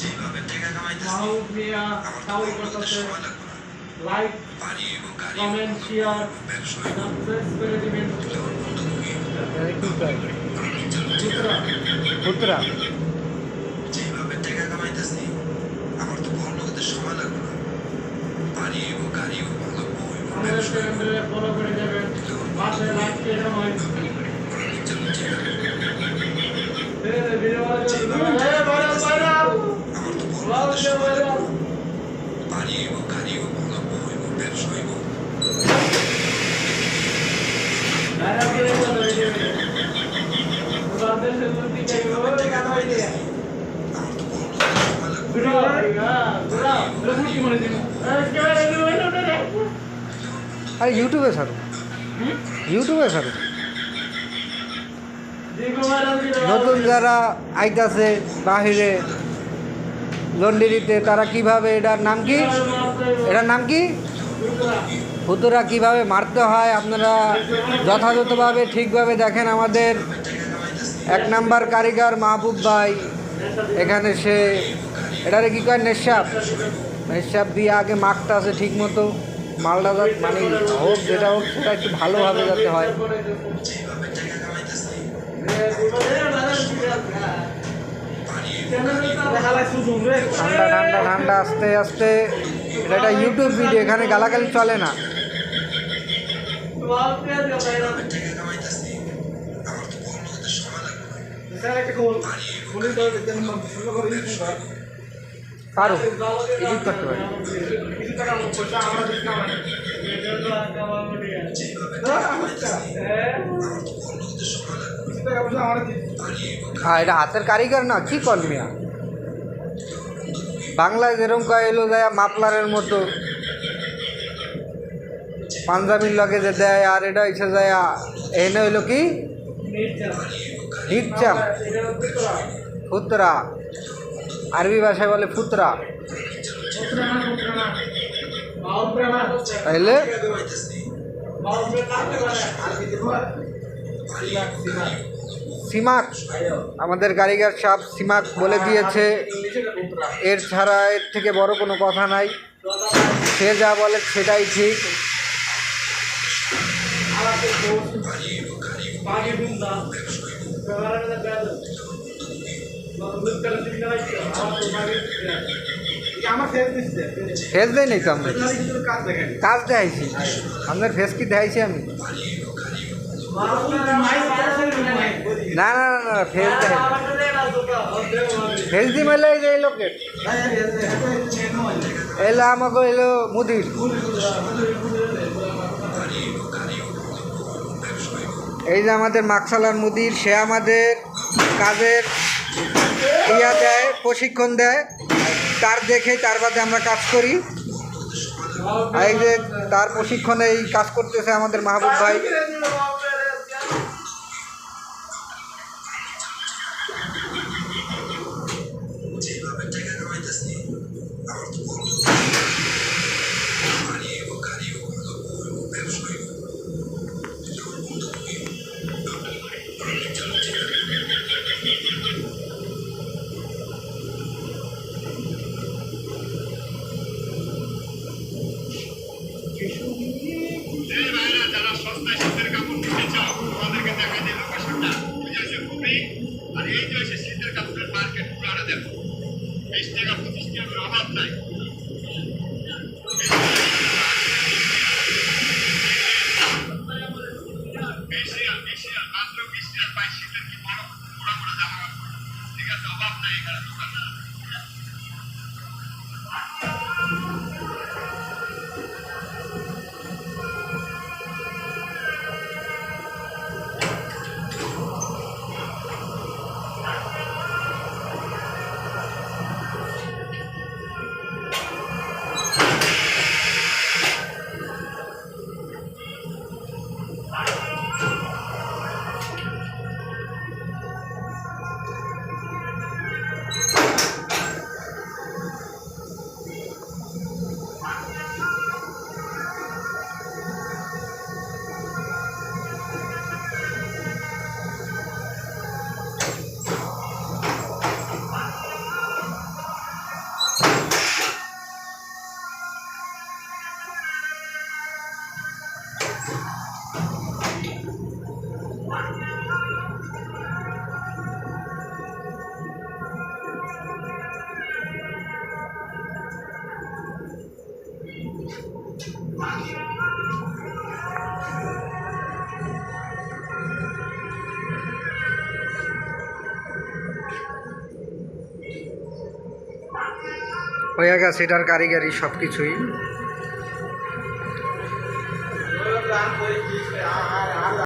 যেভাবে টাকা কামাইতেছি আমার তো লোকদের সময় লাগবে না। লাইক বাড়ি হইব গাড়ি কমেন্ট শেয়ার ব্যবসা সাবস্ক্রাইব করে দিবেন। পুত্রা পুত্রা যেভাবে টাকা কামাইতেছি আমার তো বড় লোকদের সময় লাগবে না। বাড়ি হইব গাড়ি হইব ভালো বউ ফলো করে দেবেন। পাশে লাইক করে যেভাবে আরে ইউটিউবে ছাড়ো। ইউটিউবে ছাড়ো। নতুন যারা আইতাছে বাহিরে লন্ডেরিতে তারা কীভাবে এটার নাম কি? এটার নাম কি? ফুতুরা কীভাবে মারতে হয় আপনারা যথাযথভাবে ঠিকভাবে দেখেন আমাদের এক নাম্বার কারিগর মাহবুব ভাই, এখানে সে, এটারে কী কয়? নেশাব। নেশাব দিয়ে আগে মাখতে আছে ঠিক মতো মালটা যাতে মানে হোক যেটা হোক সেটা একটু ভালোভাবে যাতে হয়। ঠান্ডা ঠান্ডা ঠান্ডা আস্তে আস্তে। এটা একটা ইউটিউব ভিডিও এখানে গালাগালি চলে না। পারো তো বড় লোকদের সময় লাগবে না বাড়ি হইব হ্যাঁ এটা হাতের কারিগর না, কি কর মিয়া? বাংলায় যেরকম কয়, এলো যায় মাপলারের মতো। পাঞ্জাবির লগে যে দেয়, আর এটা এসে যায়, এনে হইল কি? নিচ্চাম ফুতরা। আরবি ভাষায় বলে ফুতরা। তাইলে? সিমাক, আমাদের কারিগর সাহেব সিমাক বলে দিয়েছে। এর ছাড়া এর থেকে বড় কোনো কথা নাই। সে যা বলে সেটাই ঠিক। ফেস দেয় নাই তো আমরা? কাজ দেখাইছি। আপনার ফেস কি দেখাইছি আমি? না না না না ফেস দেখাই ফেস দি মেলে যে লোকের এলো আমাকে এলো মুদির। এই যে আমাদের মাকসালার মুদির, সে আমাদের কাজের ইয়া দেয়, প্রশিক্ষণ দেয়। তার দেখে তার বাদে আমরা কাজ করি। এই যে তার প্রশিক্ষণে এই কাজ করতেছে আমাদের মাহবুব ভাই। হয়ে গেছে এটার কারিগরি সব কিছুই